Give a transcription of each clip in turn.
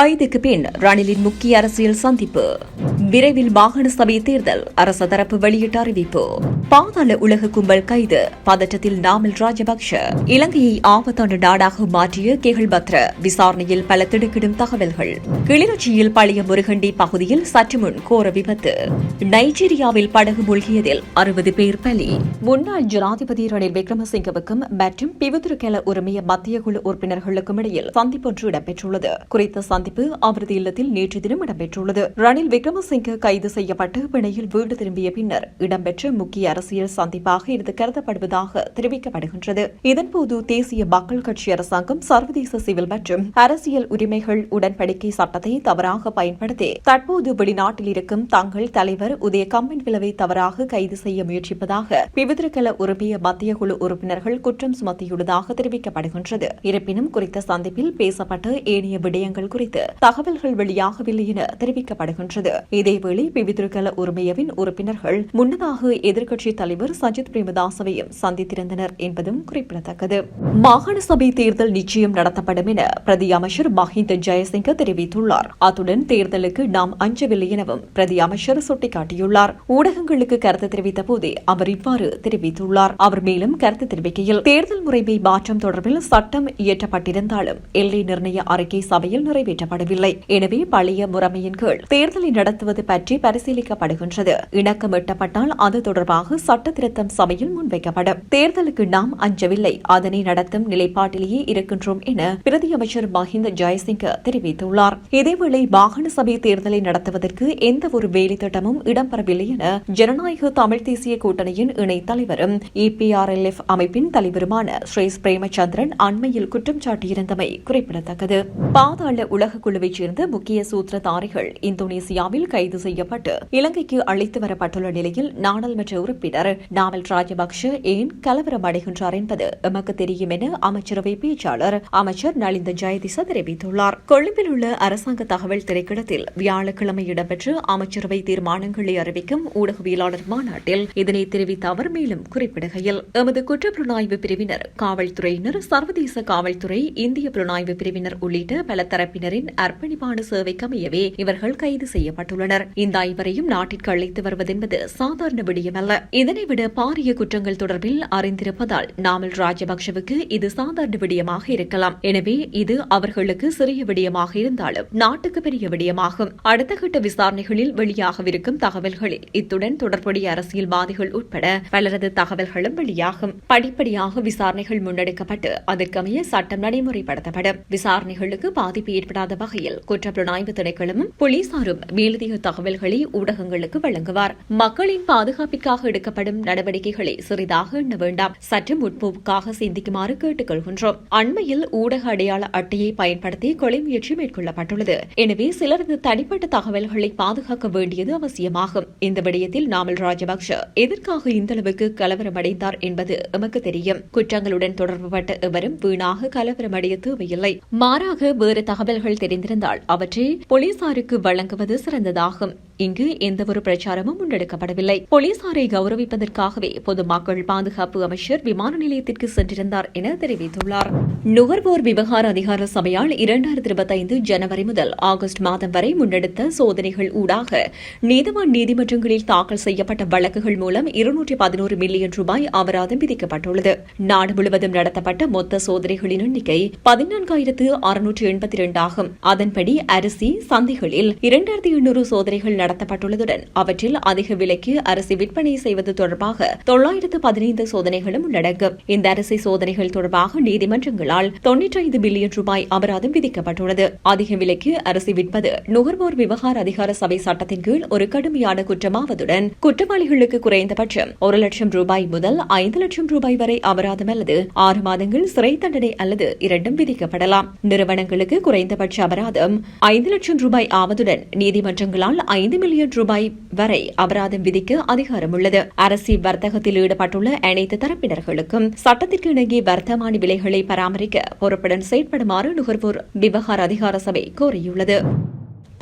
கைதுக்கு பின் ரணிலின் முக்கிய அரசியல் சந்திப்பு. விரைவில் மாகாண சபை தேர்தல் அரச தரப்பு வெளியிட்ட அறிவிப்பு. பாதாள உலக கும்பல் கைது பதற்றத்தில் நாமல் ராஜபக்ஷ இலங்கையை ஆபத்தான நாடாக மாற்றிய கெகல் பத்ர விசாரணையில் பல திடுக்கிடும் தகவல்கள். கிளிநொச்சியில் பழைய முருகண்டி பகுதியில் சற்று முன் கோர விபத்து. நைஜீரியாவில் படகு மூழ்கியதில் அறுபது பேர் பலி. முன்னாள் ஜனாதிபதி ரணில் விக்ரமசிங்கவுக்கும் மற்றும் பிவுத்திருக்கல உரிமைய மத்திய குழு உறுப்பினர்களுக்கும் இடையில் சந்திப்பொன்று இடம்பெற்றுள்ளது. குறித்த சந்திப்பு அவரது இல்லத்தில் நேற்று தினம் இடம்பெற்றுள்ளது. ரணில் விக்ரமசிங்க கைது செய்யப்பட்டு பிணையில் வீடு திரும்பிய பின்னர் இடம்பெற்ற முக்கிய அரசியல் சந்திப்பாக இது கருதப்படுவதாக தெரிவிக்கப்படுகின்றது. இதன்போது தேசிய மக்கள் கட்சி அரசாங்கம் சர்வதேச சிவில் மற்றும் அரசியல் உரிமைகள் உடன்படிக்கை சட்டத்தை தவறாக பயன்படுத்தி தற்போது வெளிநாட்டில் இருக்கும் தங்கள் தலைவர் உதய கம்பன் விளவை தவறாக கைது செய்ய முயற்சிப்பதாக பிவிதிருக்கல உரிமைய மத்திய குழு உறுப்பினர்கள் குற்றம் சுமத்தியுள்ளதாக தெரிவிக்கப்படுகின்றது. இருப்பினும் குறித்த சந்திப்பில் பேசப்பட்ட ஏனைய விடயங்கள் குறித்து தகவல்கள் வெளியாகவில்லை என தெரிவிக்கப்படுகின்றது. இதேவேளை பிவித்திருக்கல உரிமையவின் உறுப்பினர்கள் முன்னதாக எதிர்க்கட்சித் தலைவர் சஜித் பிரேமதாசவையும் சந்தித்திருந்தனர் என்பதும் குறிப்பிடத்தக்கது. மாகாண சபை தேர்தல் நிச்சயம் நடத்தப்படும் என பிரதி அமைச்சர் மஹிந்த ஜெயசிங்க தெரிவித்துள்ளார். அத்துடன் தேர்தலுக்கு நாம் அஞ்சவில்லை எனவும் பிரதி அமைச்சர் சுட்டிக்காட்டியுள்ளார். ஊடகங்களுக்கு கருத்து தெரிவித்த போதே அவர் இவ்வாறு தெரிவித்துள்ளார். அவர் மேலும் கருத்து தெரிவிக்கையில் தேர்தல் முறைமை மாற்றம் தொடர்பில் சட்டம் இயற்றப்பட்டிருந்தாலும் எல்லை நிர்ணய அறிக்கை சபையில் நிறைவேற்ற நிறைவேற்றப்படவில்லை எனவே பழைய முறைமையின் கீழ் தேர்தலை நடத்துவது பற்றி பரிசீலிக்கப்படுகின்றது. இணக்கம் எட்டப்பட்டால் அது தொடர்பாக சட்ட திருத்தம் சபையில் முன்வைக்கப்படும். தேர்தலுக்கு நாம் அஞ்சவில்லை. அதனை நடத்தும் நிலைப்பாட்டிலேயே இருக்கின்றோம் என பிரதி அமைச்சர் மஹிந்த ஜெயசிங்க தெரிவித்துள்ளார். இதேவேளை வாகன சபை தேர்தலை நடத்துவதற்கு எந்த ஒரு வேலை திட்டமும் இடம்பெறவில்லை என ஜனநாயக தமிழ் தேசிய கூட்டணியின் இணைத் தலைவரும் இபிஆர்எல்எஃப் அமைப்பின் தலைவருமான ஸ்ரீஸ் பிரேமச்சந்திரன் அண்மையில் குற்றம் சாட்டியிருந்தமை குறிப்பிடத்தக்கது. பாதாள உலக குழுவைச் சேர்ந்த முக்கிய சூத்திரதாரிகள் இந்தோனேசியாவில் கைது செய்யப்பட்டு இலங்கைக்கு அழைத்து வரப்பட்டுள்ள நிலையில் நாடாளுமன்ற உறுப்பினர் நாமல் ராஜபக்ஷ ஏன் கலவரம் அடைகின்றார் என்பது எமக்கு தெரியும் என அமைச்சரவை பேச்சாளர் அமைச்சர் நலிந்த ஜெயதிச தெரிவித்துள்ளார். கொழும்பில் உள்ள அரசாங்க தகவல் திரைக்கிடத்தில் வியாழக்கிழமை இடம்பெற்ற அமைச்சரவை தீர்மானங்களை அறிவிக்கும் ஊடகவியலாளர் மாநாட்டில் இதனை தெரிவித்த அவர் மேலும் குறிப்பிடுகையில் எமது குற்றப்புலனாய்வு பிரிவினர் காவல்துறையினர் சர்வதேச காவல்துறை இந்திய புலனாய்வு பிரிவினர் உள்ளிட்ட பல தரப்பினரின் அர்ப்பணிப்பான சேவைக்கமையவே இவர்கள் கைது செய்யப்பட்டுள்ளனர். இந்த ஐவரையும் நாட்டிற்கு அழைத்து வருவதென்பது சாதாரண விடயமல்ல இதனைவிட பாரிய குற்றங்கள் தொடர்பில் அறிந்திருப்பதால் நாமல் ராஜபக்சவுக்கு இது சாதாரண விடயமாக இருக்கலாம். எனவே இது அவர்களுக்கு சிறிய விடயமாக இருந்தாலும் நாட்டுக்கு பெரிய விடயமாகும். அடுத்த கட்ட விசாரணைகளில் வெளியாகவிருக்கும் தகவல்களில் இத்துடன் தொடர்புடைய அரசியல்வாதிகள் உட்பட பலரது தகவல்களும் வெளியாகும். படிப்படியாக விசாரணைகள் முன்னெடுக்கப்பட்டு அதற்கமைய சட்டம் நடைமுறைப்படுத்தப்படும். விசாரணைகளுக்கு பாதிப்பு ஏற்படாத வகையில் குற்றப்புலனாய்வு திணைக்களமும் போலீசாரும் மேலதிக தகவல்களை ஊடகங்களுக்கு வழங்குவார். மக்களின் பாதுகாப்பிற்காக எடுக்கப்படும் நடவடிக்கைகளை சிறிதாக எண்ண வேண்டாம். சற்று முற்போக்காக சிந்திக்குமாறு கேட்டுக் கொள்கின்றோம் அண்மையில் ஊடக அடையாள அட்டையை பயன்படுத்தி கொலை முயற்சி மேற்கொள்ளப்பட்டுள்ளது. எனவே சிலரது தனிப்பட்ட தகவல்களை பாதுகாக்க வேண்டியது அவசியமாகும். இந்த விடயத்தில் நாமல் ராஜபக்ஷ எதற்காக இந்த அளவுக்கு கலவரமடைந்தார் என்பது எமக்கு தெரியும். குற்றங்களுடன் தொடர்புபட்ட எவரும் வீணாக கலவரமடைய தேவையில்லை. மாறாக வேறு தகவல்கள் தெரிந்திருந்தால் அவற்றை போலீசாருக்கு வழங்குவது சிறந்ததாகும். இங்கு எந்தவொரு பிரச்சாரமும் முன்னெடுக்கப்படவில்லை. போலீசாரை கௌரவிப்பதற்காகவே பொதுமக்கள் பாதுகாப்பு அமைச்சர் விமான நிலையத்திற்கு சென்றிருந்தார் என தெரிவித்துள்ளார். நுகர்வோர் விவகார அதிகார சபையால் இரண்டாயிரத்தி இருபத்தைந்து ஜனவரி முதல் ஆகஸ்ட் மாதம் வரை முன்னெடுத்த சோதனைகள் ஊடாக நீதிவான் நீதிமன்றங்களில் தாக்கல் செய்யப்பட்ட வழக்குகள் மூலம் இருநூற்றி பதினோரு மில்லியன் ரூபாய் அபராதம் விதிக்கப்பட்டுள்ளது. நாடு முழுவதும் நடத்தப்பட்ட மொத்த சோதனைகளின் எண்ணிக்கை பதினான்காயிரத்து அறுநூற்று எண்பத்தி இரண்டாகும். அதன்படி அரிசி சந்தைகளில் இரண்டாயிரத்தி எண்ணூறு சோதனைகள் நடத்தப்பட்டுள்ளதுடன் அவற்றில் அதிக விலைக்கு அரிசி விற்பனை செய்வது தொடர்பாக தொள்ளாயிரத்து பதினைந்து சோதனைகளும் உள்ளடங்கும் இந்த அரிசி சோதனைகள் தொடர்பாக நீதிமன்றங்களால் தொன்னூற்றி ஐந்து பில்லியன் ரூபாய் அபராதம் விதிக்கப்பட்டுள்ளது. அதிக விலைக்கு அரிசி விற்பது நுகர்வோர் விவகார அதிகார சபை சட்டத்தின் கீழ் ஒரு கடுமையான குற்றமாவதுடன் குற்றவாளிகளுக்கு குறைந்தபட்சம் ஒரு லட்சம் ரூபாய் முதல் ஐந்து லட்சம் ரூபாய் வரை அபராதம் அல்லது ஆறு மாதங்கள் சிறை தண்டனை அல்லது இரண்டும் விதிக்கப்படலாம். நிறுவனங்களுக்கு குறைந்தபட்ச அபராதம் ஐந்து லட்சம் ரூபாய் ஆவதுடன் நீதிமன்றங்களால் ஐந்து மில்லியன் ரூபாய் வரை அபராதம் விதிக்க அதிகாரம் உள்ளது அரசி வர்த்தகத்தில் ஈடுபட்டுள்ள அனைத்து தரப்பினர்களுக்கும் சட்டத்திற்கு இணங்கி வர்த்தமானி விலைகளை பராமரிக்க பொறுப்புடன் செயற்படுமாறு நுகர்வோர் விவகார அதிகார சபை கோரியுள்ளது.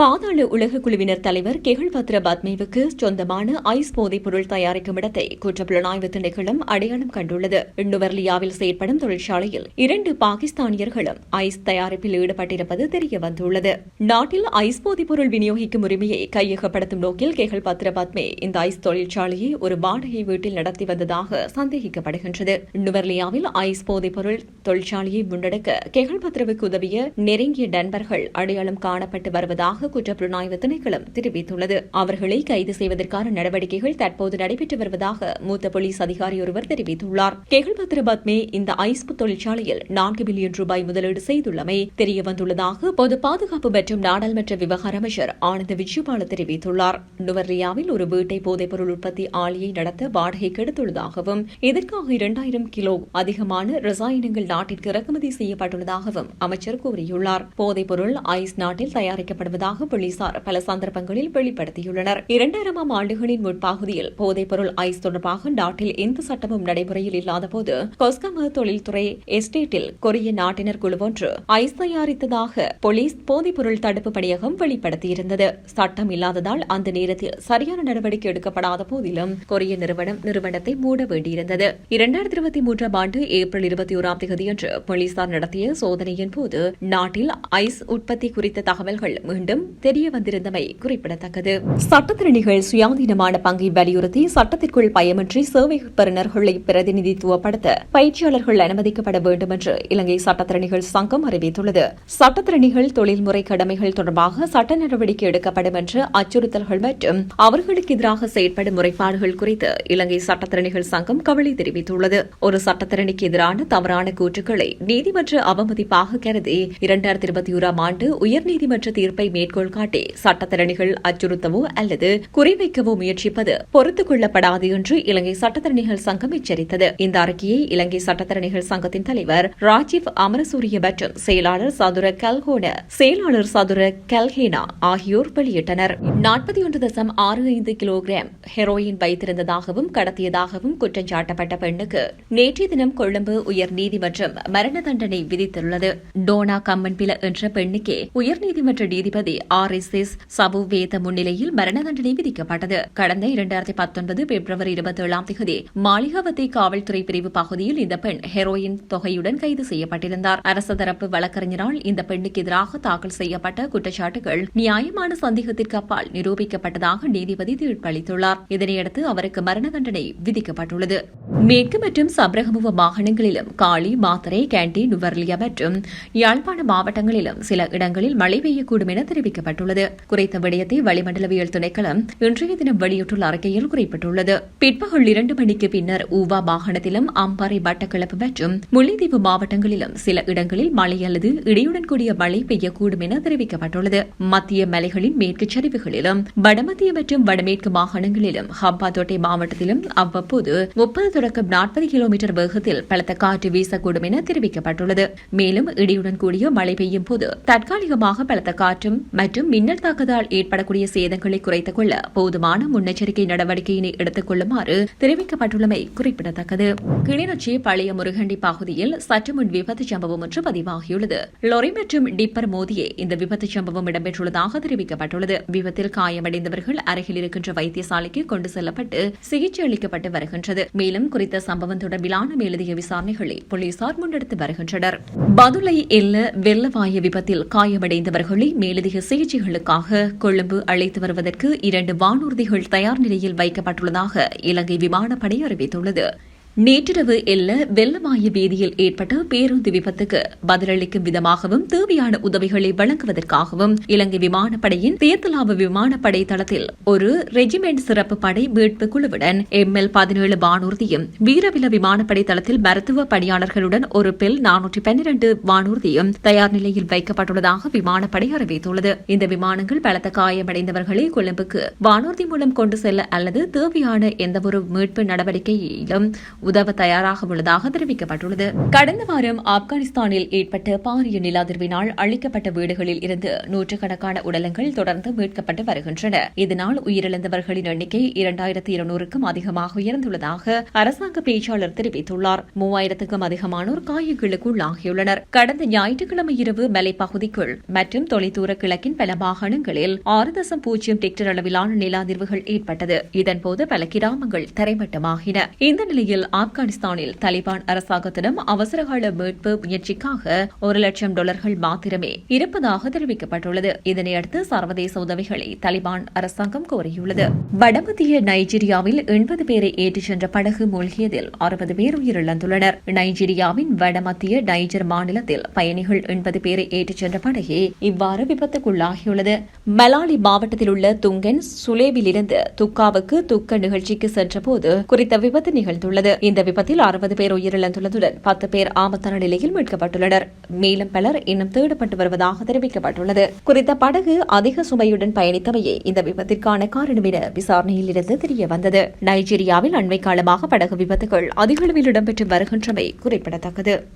பாதாள உலக குழுவினர் தலைவர் கெகுல் பத்ர பத்மேவுக்கு சொந்தமான ஐஸ் போதைப் பொருள் தயாரிக்கும் இடத்தை குற்றப்புலனாய்வு திணைக்களம் அடையாளம் கண்டுள்ளது. நுவர்லியாவில் செயற்படும் தொழிற்சாலையில் இரண்டு பாகிஸ்தானியர்களும் ஐஸ் தயாரிப்பில் ஈடுபட்டிருப்பது தெரிய வந்துள்ளது நாட்டில் ஐஸ் போதைப் பொருள் விநியோகிக்கும் உரிமையை கையகப்படுத்தும் நோக்கில் கெகல் பத்ர பத்மே இந்த ஐஸ் தொழிற்சாலையை ஒரு வாடகை வீட்டில் நடத்தி வந்ததாக சந்தேகிக்கப்படுகின்றது. நுவர்லியாவில் ஐஸ் போதைப் பொருள் தொழிற்சாலையை முன்னெடுக்க கெகல் பத்ரவுக்கு உதவிய நெருங்கிய நண்பர்கள் அடையாளம் காணப்பட்டு வருவதாக குற்றப்புலனாய்வு திணைக்களம் தெரிவித்துள்ளது. அவர்களை கைது செய்வதற்கான நடவடிக்கைகள் தற்போது நடைபெற்று வருவதாக மூத்த போலீஸ் அதிகாரி ஒருவர் தெரிவித்துள்ளார். கெகல்பத்ர பத்மே இந்த ஐஸ்பு தொழிற்சாலையில் நான்கு பில்லியன் ரூபாய் முதலீடு செய்துள்ளமை தெரியவந்துள்ளதாக பொது பாதுகாப்பு மற்றும் நாடாளுமன்ற விவகார அமைச்சர் ஆனந்த விஜயபால தெரிவித்துள்ளார். நுவர்ரியாவில் ஒரு வீட்டை போதைப்பொருள் உற்பத்தி ஆலையை நடத்த வாடகை கெடுத்துள்ளதாகவும் இதற்காக இரண்டாயிரம் கிலோ அதிகமான ரசாயனங்கள் நாட்டிற்கு இறக்குமதி செய்யப்பட்டுள்ளதாகவும் அமைச்சர் கூறியுள்ளார். போதைப்பொருள் ஐஸ் நாட்டில் தயாரிக்கப்படுவதாக போலீசார் பல சந்தர்ப்பங்களில் வெளிப்படுத்தியுள்ளனர். இரண்டாயிரமாம் ஆண்டுகளின் முற்பகுதியில் போதைப்பொருள் ஐஸ் தொடர்பாக நாட்டில் எந்த சட்டமும் நடைமுறையில் இல்லாதபோது கொஸ்கம தொழில்துறை எஸ்டேட்டில் கொரிய நாட்டினர் குழு ஒன்று ஐஸ் தயாரித்ததாக போலீஸ் போதைப்பொருள் தடுப்பு பணியகம் வெளிப்படுத்தியிருந்தது. சட்டம் இல்லாததால் அந்த நேரத்தில் சரியான நடவடிக்கை எடுக்கப்படாத போதிலும் கொரிய நிறுவனம் நிறுவனத்தை மூட வேண்டியிருந்தது. இரண்டாயிரத்தி இருபத்தி மூன்றாம் ஆண்டு ஏப்ரல் இருபத்தி ஓராம் தேதியன்று போலீசார் நடத்திய சோதனையின் போது நாட்டில் ஐஸ் உற்பத்தி குறித்த தகவல்கள் மீண்டும் தெரிய வந்திருந்தமை குறிப்பிடத்தக்கது. சட்டத்திறனிகள் சுயாதீனமான பங்கை வலியுறுத்தி சட்டத்திற்குள் பயமின்றி சேவை பெறுநர்களை பிரதிநிதித்துவப்படுத்த பயிற்சியாளர்கள் அனுமதிக்கப்பட வேண்டும் என்று இலங்கை சட்டத்திறனிகள் சங்கம் அறிவித்துள்ளது. சட்டத்திறனிகள் தொழில்முறை கடமைகள் தொடர்பாக சட்ட நடவடிக்கை எடுக்கப்படும் என்று அச்சுறுத்தல்கள் மற்றும் அவர்களுக்கு எதிராக செயற்படும் முறைப்பாடுகள் குறித்து இலங்கை சட்டத்திறனிகள் சங்கம் கவலை தெரிவித்துள்ளது. ஒரு சட்டத்திறனிக்கு எதிரான தவறான கூற்றுக்களை நீதிமன்ற அவமதிப்பாக கருதி இரண்டாயிரத்தி இருபத்தி ஓராம் ஆண்டு உயர்நீதிமன்ற தீர்ப்பை மேற்கொள்ள மேற்கோள் காட்டி சட்டத்திறனிகள் அச்சுறுத்தவோ அல்லது குறிவைக்கவோ முயற்சிப்பது பொறுத்துக் கொள்ளப்படாது என்று இலங்கை சட்டத்தரணிகள் சங்கம் எச்சரித்தது. இந்த அறிக்கையை இலங்கை சட்டத்தரணிகள் சங்கத்தின் தலைவர் ராஜீவ் அமரசூரிய மற்றும் செயலாளர் சதுர கல்கோன செயலாளர் சதுர கல்ஹேனா ஆகியோர் வெளியிட்டனர். நாற்பத்தி ஒன்று தசம் ஆறு ஐந்து கிலோகிராம் ஹெரோயின் வைத்திருந்ததாகவும் கடத்தியதாகவும் குற்றம் சாட்டப்பட்ட பெண்ணுக்கு நேற்றைய தினம் கொழும்பு உயர் நீதிமன்றம் மரண தண்டனை விதித்துள்ளது. டோனா கம்மன்பில என்ற பெண்ணுக்கே உயர்நீதிமன்ற நீதிபதி ஆர் எஸ் எஸ் சபு வேத முன்னிலையில் மரண தண்டனை விதிக்கப்பட்டது. கடந்த இரண்டாயிரத்தி பத்தொன்பது பிப்ரவரி இருபத்தி ஏழாம் தேதி மாளிகாவத்தை காவல்துறை பிரிவு பகுதியில் இந்த பெண் ஹெரோயின் தொகையுடன் கைது செய்யப்பட்டிருந்தார். அரசு தரப்பு வழக்கறிஞரால் இந்த பெண்ணுக்கு எதிராக தாக்கல் செய்யப்பட்ட குற்றச்சாட்டுகள் நியாயமான சந்தேகத்திற்கு அப்பால் நிரூபிக்கப்பட்டதாக நீதிபதி தீர்ப்பளித்துள்ளார் இதனையடுத்து அவருக்கு மரண தண்டனை விதிக்கப்பட்டுள்ளது. மேற்கு மற்றும் சப்ரகமுவ மாகாணங்களிலும் காளி மாத்தரை கேண்டி நுவர்லியா மற்றும் யாழ்ப்பாண மாவட்டங்களிலும் சில இடங்களில் மழை பெய்யக்கூடும் என தெரிவித்தார் தெரிவிக்கப்பட்டுள்ளது குறித்த விடயத்தை வளிமண்டலவியல் திணைக்களம் இன்றைய தினம் வெளியிட்டுள்ள அறிக்கையில் குறிப்பிட்டுள்ளது. பிற்பகல் இரண்டு மணிக்கு பின்னர் ஊவா மாகாணத்திலும் அம்பாறை வட்டக்கிழப்பு மற்றும் முல்லைத்தீவு மாவட்டங்களிலும் சில இடங்களில் மழை அல்லது இடியுடன் கூடிய மழை பெய்யக்கூடும் என தெரிவிக்கப்பட்டுள்ளது. மத்திய மலைகளின் மேற்கு சரிவுகளிலும் வடமத்திய மற்றும் வடமேற்கு மாகாணங்களிலும் ஹம்பாந்தோட்டை மாவட்டத்திலும் அவ்வப்போது முப்பது தொடக்கம் நாற்பது கிலோமீட்டர் வேகத்தில் பலத்த காற்று வீசக்கூடும் என தெரிவிக்கப்பட்டுள்ளது. மேலும் இடியுடன் கூடிய மழை பெய்யும் போது தற்காலிகமாக பலத்த காற்றும் மற்றும் மின்னல் தாக்குதலால் ஏற்படக்கூடிய சேதங்களை குறைத்துக் கொள்ள போதுமான முன்னெச்சரிக்கை நடவடிக்கையினை எடுத்துக் கொள்ளுமாறு தெரிவிக்கப்பட்டுள்ளமை குறிப்பிடத்தக்கது. கிளிநொச்சி பழைய முருகண்டி பகுதியில் சற்று முன் விபத்து சம்பவம் ஒன்று பதிவாகியுள்ளது. லொரி மற்றும் டிப்பர் மோதியே இந்த விபத்து சம்பவம் இடம்பெற்றுள்ளதாக தெரிவிக்கப்பட்டுள்ளது. விபத்தில் காயமடைந்தவர்கள் அருகில் இருக்கின்ற வைத்தியசாலைக்கு கொண்டு செல்லப்பட்டு சிகிச்சை அளிக்கப்பட்டு வருகின்றது. மேலும் குறித்த சம்பவம் தொடர்பிலான மேலதிக விசாரணைகளை போலீசார் முன்னெடுத்து வருகின்றனர். பதுளை எல்ல வெள்ளவாய விபத்தில் காயமடைந்தவர்களை மேலதிக சிகிச்சைகளுக்காக கொழும்பு அழைத்து வருவதற்கு இரண்டு வானூர்திகள் தயார் நிலையில் வைக்கப்பட்டுள்ளதாக இலங்கை விமானப்படை அறிவித்துள்ளது. நேற்றிரவு எல்ல வெள்ளமாய வீதியில் ஏற்பட்ட பேருந்து விபத்துக்கு பதிலளிக்கும் விதமாகவும் தேவையான உதவிகளை வழங்குவதற்காகவும் இலங்கை விமானப்படையின் தேத்தலாவு விமானப்படை தளத்தில் ஒரு ரெஜிமெண்ட் சிறப்பு படை மீட்பு குழுவுடன் எம் எல் பதினேழு வானூர்தியும் வீரவில விமானப்படை தளத்தில் மருத்துவ பணியாளர்களுடன் ஒரு பெல் நானூற்றி பன்னிரண்டு வானூர்தியும் தயார் நிலையில் வைக்கப்பட்டுள்ளதாக விமானப்படை அறிவித்துள்ளது. இந்த விமானங்கள் பலத்த காயமடைந்தவர்களை கொழும்புக்கு வானூர்தி மூலம் கொண்டு செல்ல அல்லது தேவையான எந்தவொரு மீட்பு நடவடிக்கையிலும் உதவ தயாராக உள்ளதாக தெரிவிக்கப்பட்டுள்ளது. கடந்த வாரம் ஆப்கானிஸ்தானில் ஏற்பட்ட பாரிய நிலாதிர்வினால் அழிக்கப்பட்ட வீடுகளில் இருந்து நூற்றுக்கணக்கான உடலங்கள் தொடர்ந்து மீட்கப்பட்டு வருகின்றன. இதனால் உயிரிழந்தவர்களின் எண்ணிக்கை இரண்டாயிரத்தி இருநூறுக்கும் அதிகமாக உயர்ந்துள்ளதாக அரசாங்க பேச்சாளர் தெரிவித்துள்ளார். மூவாயிரத்துக்கும் அதிகமானோர் காயங்களுக்கு உள்ளாகியுள்ளனர் கடந்த ஞாயிற்றுக்கிழமை இரவு மலைப்பகுதிக்குள் மற்றும் தொலைதூர கிழக்கின் பல மாகாணங்களில் ஆறு தசம் பூஜ்ஜியம் டிக்டர் அளவிலான நிலாதிர்வுகள் ஏற்பட்டது. இதன்போது பல கிராமங்கள் தரைமட்டமாகின. இந்த நிலையில் ஆப்கானிஸ்தானில் தலிபான் அரசாங்கத்திடம் அவசரகால மீட்பு முயற்சிக்காக ஒரு லட்சம் டாலர்கள் மாத்திரமே இருப்பதாக தெரிவிக்கப்பட்டுள்ளது. இதனையடுத்து சர்வதேச உதவிகளை தலிபான் அரசாங்கம் கோரியுள்ளது. வடமத்திய நைஜீரியாவில் எண்பது பேரை ஏற்றிச் சென்ற படகு மூழ்கியதில் அறுபது பேர் உயிரிழந்துள்ளனர். நைஜீரியாவின் வடமத்திய நைஜர் மாநிலத்தில் பயணிகள் எண்பது பேரை ஏற்றிச் சென்ற படகே இவ்வாறு விபத்துக்குள்ளாகியுள்ளது. மலாலி மாவட்டத்தில் உள்ள துங்கன் சுலேவிலிருந்து துக்காவுக்கு துக்க நிகழ்ச்சிக்கு சென்றபோது குறித்த விபத்து நிகழ்ந்துள்ளது. இந்த விபத்தில் அறுபது பேர் உயிரிழந்துள்ளதுடன் பத்து பேர் ஆபத்தான நிலையில் மீட்கப்பட்டுள்ளனர். மேலும் பலர் இன்னும் தேடப்பட்டு வருவதாக தெரிவிக்கப்பட்டுள்ளது. குறித்த படகு அதிக சுமையுடன் பயணித்தவையே இந்த விபத்திற்கான காரணம் என விசாரணையில் இருந்து தெரிய வந்தது. நைஜீரியாவில் அண்மை காலமாக படகு விபத்துகள் அதிகளவில் இடம்பெற்று வருகின்றமை குறிப்பிடத்தக்கது.